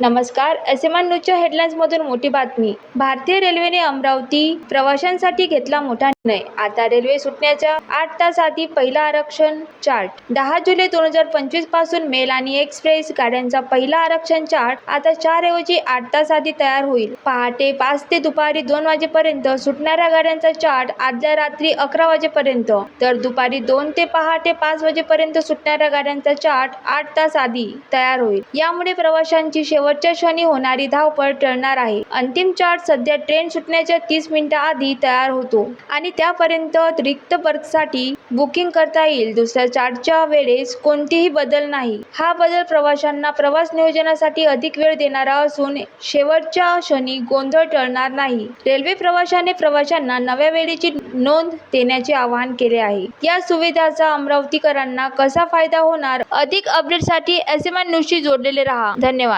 नमस्कार S M न्यूजच्या हेडलाईन्समधून मोठी बातमी. भारतीय रेल्वेने अमरावती प्रवाशांसाठी घेतला मोठा निर्णय. आता रेल्वे सुटण्याच्या आठ तास आधी पहिला आरक्षण चार्ट दहा जुलै दोन हजार पंचवीसपासून मेल आणि एक्सप्रेस गाड्यांचा पहिला आरक्षण चार्ट आता चार ऐवजी आठ तास आधी तयार होईल. पहाटे पाच ते दुपारी दोन वाजेपर्यंत सुटणाऱ्या गाड्यांचा चार्ट आदल्या रात्री अकरा वाजेपर्यंत. तर दुपारी दोन ते पहाटे पाच वाजेपर्यंत सुटणाऱ्या गाड्यांचा चार्ट आठ तास आधी तयार होईल. यामुळे प्रवाशांची शेवटच्या क्षणी होणारी धावपळ टळणार आहे. अंतिम चार्ट सध्या ट्रेन सुटण्याच्या तीस मिनिटं आधी तयार होतो. आणि त्यापर्यंत रिक्त बर्थसाठी बुकिंग करता येईल. दुसऱ्या चार्टच्या वेळेस कोणतेही बदल नाही. हा बदल प्रवाशांना प्रवास नियोजनासाठी अधिक वेळ देणारा असून शेवटच्या क्षणी गोंधळ टळणार नाही. रेल्वे प्रवाशाने प्रवाशांना नव्या वेळेची नोंद देण्याचे आवाहन केले आहे. या सुविधाचा अमरावतीकरांना कसा फायदा होणार? अधिक अपडेटसाठी एस एम एन न्यूजशी जोडलेले रहा. धन्यवाद.